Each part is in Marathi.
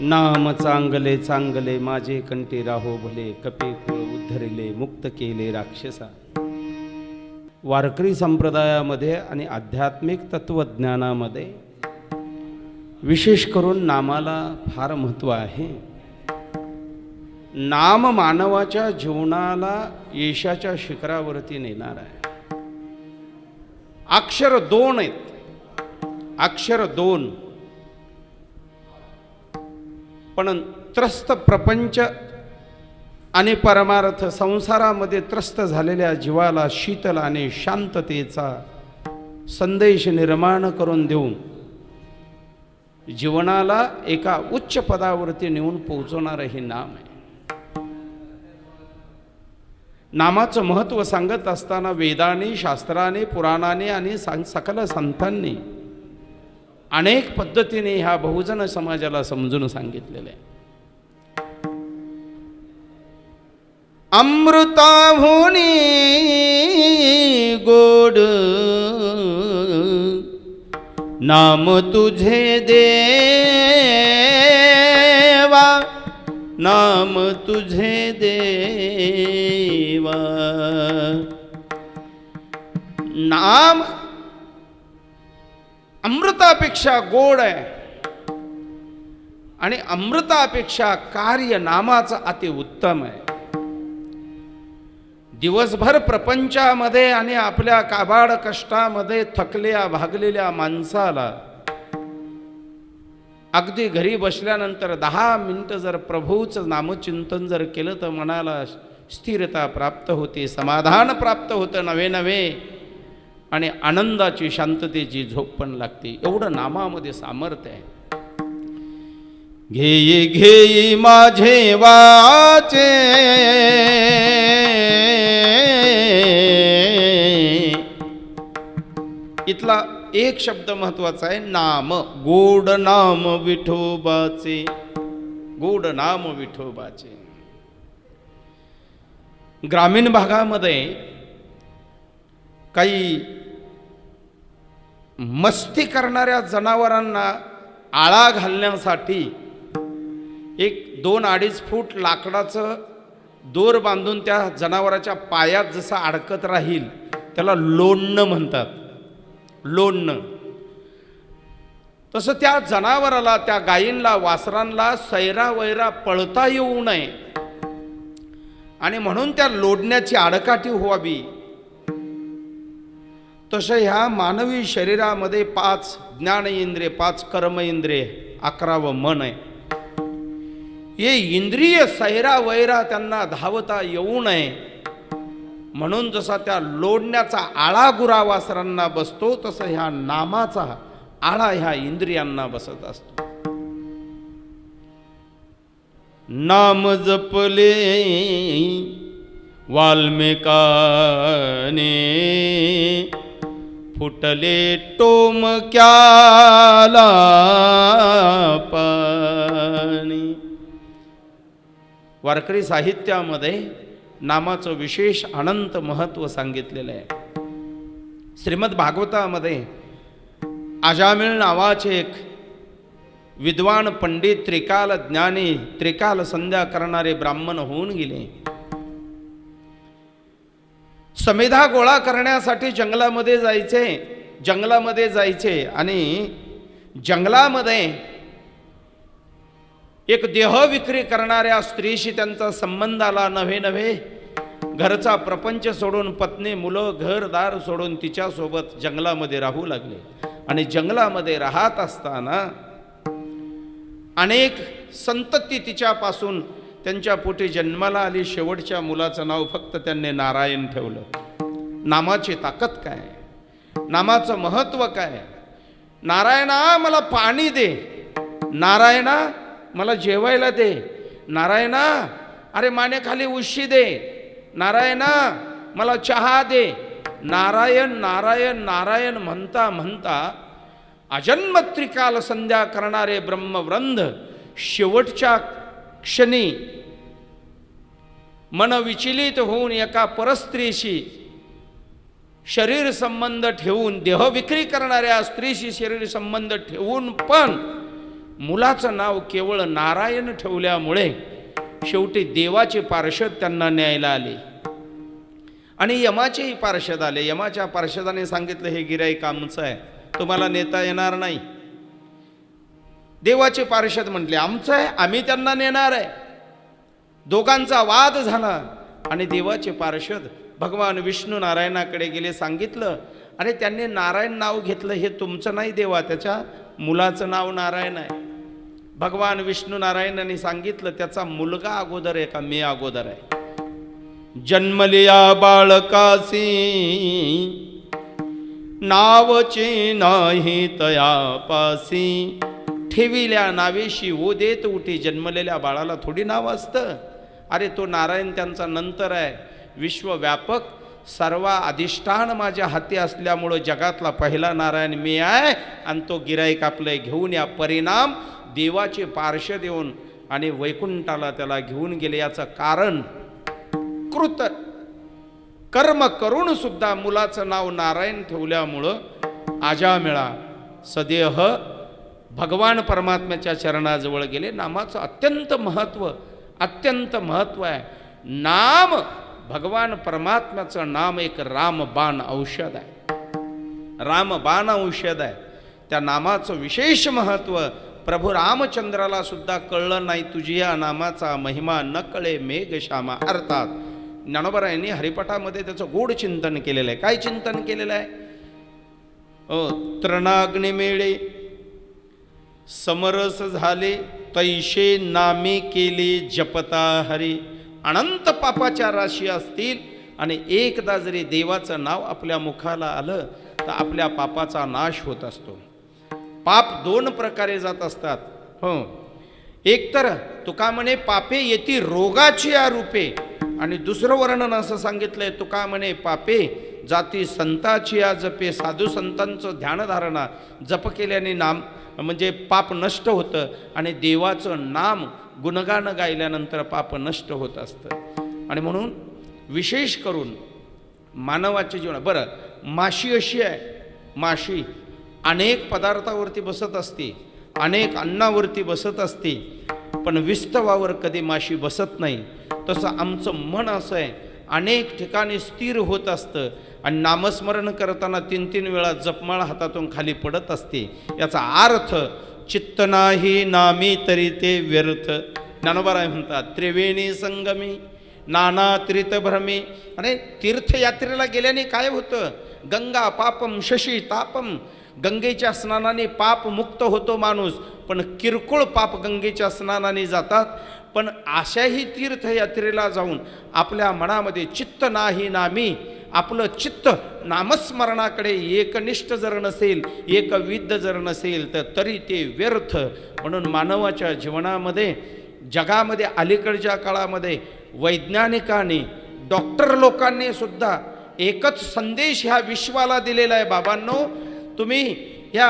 नाम चांगले चांगले माझे कंटे राहो भले कपे कुळ उद्धरिले मुक्त केले राक्षसा. वारकरी संप्रदायामध्ये आणि आध्यात्मिक तत्वज्ञानामध्ये विशेष करून नामाला फार महत्त्व आहे. नाम मानवाच्या जीवनाला यशाच्या शिखरावरती नेणार आहे. अक्षर दोन आहेत. अक्षर दोन. पण त्रस्त प्रपंच आणि परमार्थ संसारामध्ये त्रस्त झालेल्या जीवाला शीतल आणि शांततेचा संदेश निर्माण करून देऊन जीवनाला एका उच्च पदावरती नेऊन पोहोचवणारं हे नाम आहे. नामाचं महत्त्व सांगत असताना वेदाने शास्त्राने पुराणाने आणि सकल संतांनी अनेक पद्धतीने ह्या बहुजन समाजाला समजून सांगितलेलं आहे. अमृताहुनी गोड नाम तुझे देवा नाम तुझे देवा. नाम अमृतापेक्षा गोड आहे. आणि अमृतापेक्षा कार्य नामाचं अति उत्तम आहे. दिवसभर प्रपंचामध्ये आणि आपल्या काबाड कष्टामध्ये थकल्या भागलेल्या माणसाला अगदी घरी बसल्यानंतर दहा मिनटं जर प्रभूचं नामचिंतन जर केलं तर मनाला स्थिरता प्राप्त होते समाधान प्राप्त होतं नवे नवे. आणि आनंदाची शांततेची झोप पण लागते एवढं नामामध्ये सामर्थ्य आहे. घेई घेई माझे वाचे. इथला एक शब्द महत्त्वाचा आहे नाम. गोड नाम विठोबाचे. गोड नाम विठोबाचे. ग्रामीण भागामध्ये काही मस्ती करणाऱ्या जनावरांना आळा घालण्यासाठी एक दोन अडीच फूट लाकडाचं दोर बांधून त्या जनावराच्या पायात जसं अडकत राहील त्याला लोणणं म्हणतात. लोणणं. तसं त्या जनावराला त्या गायींला वासरांना सैरा वैरा पळता येऊ नये. आणि म्हणून त्या लोडण्याची आडकाठी व्हावी. तसं ह्या मानवी शरीरामध्ये पाच ज्ञान इंद्रिय पाच कर्म इंद्रिय अकरावं मन आहे. हे इंद्रिय सैरा वैरा त्यांना धावता येऊ नये. म्हणून जसा त्या लोडण्याचा आळा गुरावासरांना बसतो तसं ह्या नामाचा आळा ह्या इंद्रियांना बसत असतो. नाम जपले वाल्मिकाने फुटले टोमक्याला पाणी. वारकरी साहित्यामध्ये नामाचं विशेष अनंत महत्त्व सांगितलेलं आहे. श्रीमद भागवतामध्ये अजामिळ नावाचे एक विद्वान पंडित त्रिकाल ज्ञानी त्रिकाल संध्या करणारे ब्राह्मण होऊन गेले. समेधा गोळा करण्यासाठी जंगलामध्ये जायचे जंगलामध्ये जायचे आणि जंगलामध्ये एक देह विक्री करणाऱ्या स्त्रीशी त्यांचा संबंध आला नव्हे नव्हे. घरचा प्रपंच सोडून पत्नी मुलं घरदार सोडून तिच्यासोबत जंगलामध्ये राहू लागले. आणि जंगलामध्ये राहत असताना अनेक संतती तिच्यापासून त्यांच्या पोटी जन्माला आली शेवटच्या मुलाचं नाव फक्त त्यांनी नारायण ठेवलं. नामाची ताकद काय? नामाचं महत्त्व काय? नारायणा मला पाणी दे. नारायणा मला जेवायला दे. नारायणा अरे मानेखाली उशी दे. नारायणा मला चहा दे. नारायण नारायण नारायण म्हणता म्हणता अजन्मत्रिकाल संध्या करणारे ब्रह्मवृंद शेवटच्या क्षणी मन विचलित होऊन एका परस्त्रीशी शरीर संबंध ठेवून देह विक्री करणाऱ्या स्त्रीशी शरीर संबंध ठेवून पण मुलाचं नाव केवळ नारायण ठेवल्यामुळे शेवटी देवाचे पार्षद त्यांना न्यायला आले. आणि यमाचेही पार्षद आले. यमाच्या पार्षदाने सांगितलं हे गिराईक आमचं आहे. तुम्हाला नेता येणार नाही. देवाचे पार्षद म्हटले आमचं आहे आम्ही त्यांना नेणार आहे. दोघांचा वाद झाला आणि देवाचे पार्षद भगवान विष्णू नारायणाकडे गेले सांगितलं आणि त्यांनी नारायण नाव घेतलं हे तुमचं नाही देवा त्याच्या मुलाचं नाव नारायण आहे. भगवान विष्णू नारायणाने सांगितलं त्याचा मुलगा अगोदर आहे का? मी अगोदर आहे. जन्मलिया बाळकासी नावचे नाही तयापासी ठेविल्या नावेशी ओ देत उठी जन्मलेल्या बाळाला थोडी नाव असतं. अरे तो नारायण त्यांचा नंतर आहे. विश्वव्यापक सर्व अधिष्ठान माझ्या हाती असल्यामुळं जगातला पहिला नारायण मी आहे. आणि तो गिराईक आपलं घेऊन या परिणाम देवाचे पार्श्व देऊन आणि वैकुंठाला त्याला घेऊन गेले. याचं कारण कृत कर्म करून सुद्धा मुलाचं नाव नारायण ठेवल्यामुळं आजामिळा सदेह भगवान परमात्म्याच्या चरणाजवळ गेले. नामाचं अत्यंत महत्त्व अत्यंत महत्त्व आहे. नाम भगवान परमात्म्याचं नाम एक रामबाण औषध आहे. रामबाण औषध आहे. त्या नामाचं विशेष महत्त्व प्रभू रामचंद्राला सुद्धा कळलं नाही. तुझी या नामाचा महिमा न कळे मेघ अर्थात. ज्ञानोबरायांनी हरिपटामध्ये त्याचं गोड चिंतन केलेलं आहे. काय चिंतन केलेलं आहे? अ, तृणाग्निमेळे समरस झाले तैशे नामे केले जपता हरी. अनंत पापाच्या राशी असतील आणि एकदा जरी देवाचं नाव आपल्या मुखाला आलं तर आपल्या पापाचा नाश होत असतो. पाप दोन प्रकारे जात असतात. हो. एकतर तुका म्हणे पापे येती रोगाची आरूपे. आणि दुसरं वर्णन असं सांगितलंय तुका म्हणे पापे जाती संताची या जपे साधू संतांचं ध्यानधारणा जप केल्याने नाम म्हणजे पाप नष्ट होतं आणि देवाचं नाम गुणगानं गायल्यानंतर पाप नष्ट होत असतं. आणि म्हणून विशेष करून मानवाचे जीवन बरं माशी अशी आहे माशी अनेक पदार्थावरती बसत असते अनेक अन्नावरती बसत असते पण विस्तवावर कधी माशी बसत नाही. तसं आमचं मन असं आहे अनेक ठिकाणी स्थिर होत असतं. आणि नामस्मरण करताना तीन तीन वेळा जपमाळ हातातून खाली पडत असते. याचा अर्थ चित्त नाही नामी तरी ते व्यर्थ. ज्ञानोबाराय म्हणतात त्रिवेणी संगमी नाना तीर्थभ्रमे आणि तीर्थयात्रेला गेल्याने काय होतं? गंगा पापम शशी तापम गंगेच्या स्नानाने पाप मुक्त होतो माणूस पण किरकोळ पाप गंगेच्या स्नानाने जातात. पण अशाही तीर्थयात्रेला जाऊन आपल्या मनामध्ये चित्त नाही नामी आपलं चित्त नामस्मरणाकडे एकनिष्ठ जर नसेल एकविद्ध जर नसेल तर तरी ते व्यर्थ. म्हणून मानवाच्या जीवनामध्ये जगामध्ये अलीकडच्या काळामध्ये वैज्ञानिकांनी डॉक्टर लोकांनी सुद्धा एकच संदेश ह्या विश्वाला दिलेला आहे बाबांनो तुम्ही या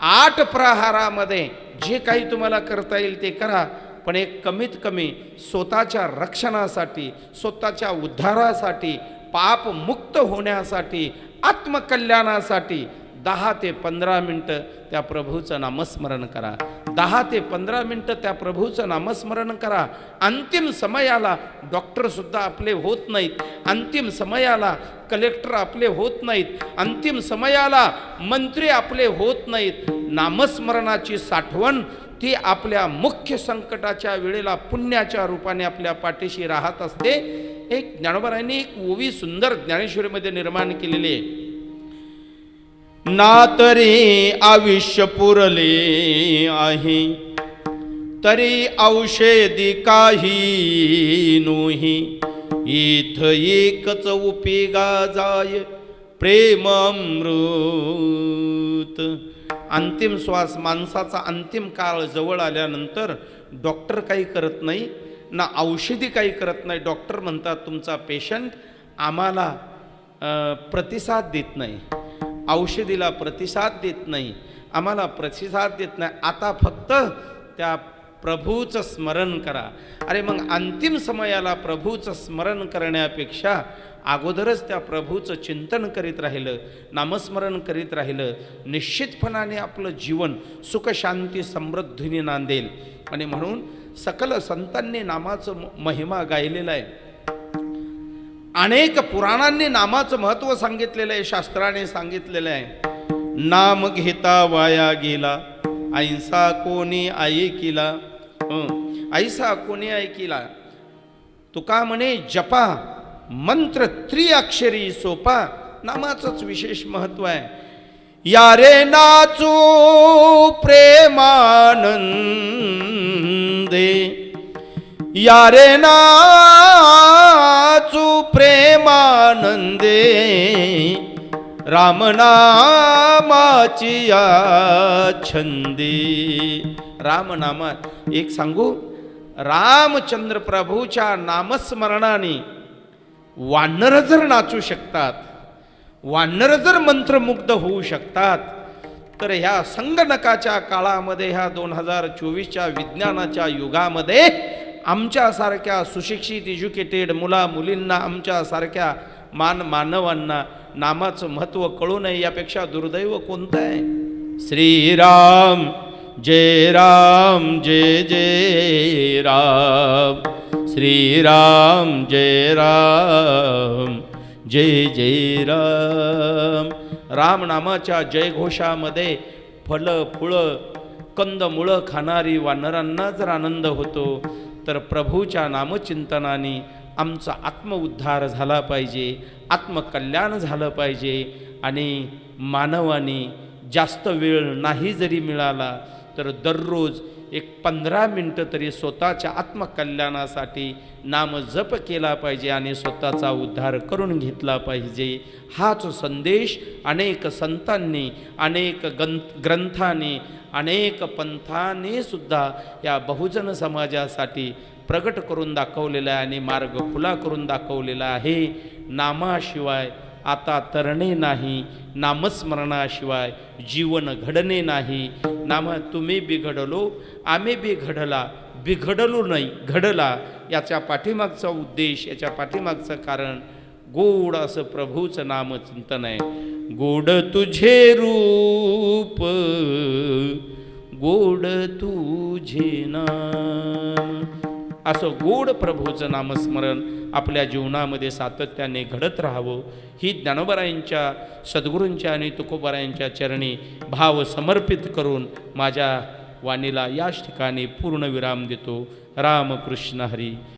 आठ प्रहारामध्ये जे काही तुम्हाला करता येईल ते करा पण एक कमीत कमी स्वतःच्या रक्षणासाठी स्वतःच्या उद्धारासाठी पाप मुक्त होण्यासाठी आत्मकल्याणासाठी दहा ते पंधरा मिनटं त्या प्रभूचं नामस्मरण करा. दहा ते पंधरा मिनटं त्या प्रभूचं नामस्मरण करा. अंतिम समयाला डॉक्टरसुद्धा आपले होत नाहीत. अंतिम समयाला कलेक्टर आपले होत नाहीत. अंतिम समयाला मंत्री आपले होत नाहीत. नामस्मरणाची साठवण ती आपल्या मुख्य संकटाच्या वेळेला पुण्याच्या रूपाने आपल्या पाठीशी राहत असते. एक ज्ञानोबरायांनी एक ओवी सुंदर ज्ञानेश्वरीमध्ये निर्माण केलेली आहे. ना तरी आयुष्य पुरले आहे. तरी औषधी काही नोही. इथ एकच उपेगा जाय प्रेम अमृत अंतिम श्वास माणसाचा अंतिम काळ जवळ आल्यानंतर डॉक्टर काही करत नाही ना औषधी काही करत नाही. डॉक्टर म्हणतात तुमचा पेशंट आम्हाला प्रतिसाद देत नाही. औषधीला प्रतिसाद देत नाही आम्हाला प्रतिसाद देत नाही. आता फक्त त्या प्रभूचं स्मरण करा. अरे मग अंतिम समयाला प्रभूचं स्मरण करण्यापेक्षा अगोदरच त्या प्रभूचं चिंतन करीत राहिलं नामस्मरण करीत राहिलं निश्चितपणाने आपलं जीवन सुख शांती समृद्धीने नांदेल. आणि म्हणून सकल संतांनी नामाचं म- महिमा गायलेला आहे. अनेक पुराणांनी नामाचं महत्त्व सांगितलेलं आहे शास्त्राने सांगितलेलं आहे. नाम घेता वाया गेला ऐसा कोणी ऐकिला. ऐसा कोणी ऐकिला. तुका म्हणे जपा मंत्र त्रिअक्षरी सोपा. नामाचंच विशेष महत्त्व आहे. या रे नाचू प्रेमानंदे. या रे नाचू प्रेमानंदे रामनामाची छंदी छंदे रामनामा एक सांगू रामचंद्र प्रभूच्या नामस्मरणाने वानर जर नाचू शकतात वानर जर मंत्रमुग्ध होऊ शकतात तर ह्या संगणकाच्या काळामध्ये ह्या दोन हजार चोवीसच्या विज्ञानाच्या युगामध्ये आमच्यासारख्या सुशिक्षित एज्युकेटेड मुला मुलींना आमच्यासारख्या मान मानवांना नामाचं महत्त्व कळू नये यापेक्षा दुर्दैव कोणतं आहे? श्रीराम जय राम जय जय राम. श्रीराम जय राम जय जय राम. रामनामाच्या जयघोषामध्ये फलं फुळं कंदमुळं खाणारी वानरांना जर आनंद होतो. तर प्रभूच्या नामचिंतनाने आमचा आत्मउद्धार झाला पाहिजे आत्मकल्याण झालं पाहिजे आणि मानवाने जास्त वेळ नाही जरी मिळाला तर दररोज एक पंधरा मिनटं तरी स्वतःच्या आत्मकल्याणासाठी नाम जप केला पाहिजे आणि स्वतःचा उद्धार करून घेतला पाहिजे. हाच संदेश अनेक संतांनी अनेक गं ग्रंथांनी अनेक पंथांनी सुद्धा या बहुजन समाजासाठी प्रगट करून दाखवलेला आहे आणि मार्ग खुला करून दाखवलेला आहे. नामाशिवाय आता तरणे नाही नामस्मरणाशिवाय जीवन घडणे नाही. नाम तुम्ही बिघडलो आम्ही बिघडला बिघडलो नाही घडला. याच्या पाठीमागचा उद्देश याच्या पाठीमागचं कारण गोड असं प्रभूचं नामचिंतन आहे. गोड तुझे रूप गोड तुझे नाम. असं गोड प्रभूचं नामस्मरण आपल्या जीवनामध्ये सातत्याने घडत राहावं. ही ज्ञानोबरायांच्या सद्गुरूंच्या आणि तुकोबरायांच्या चरणी भाव समर्पित करून माझ्या वाणीला याच ठिकाणी पूर्ण विराम देतो. रामकृष्ण हरी.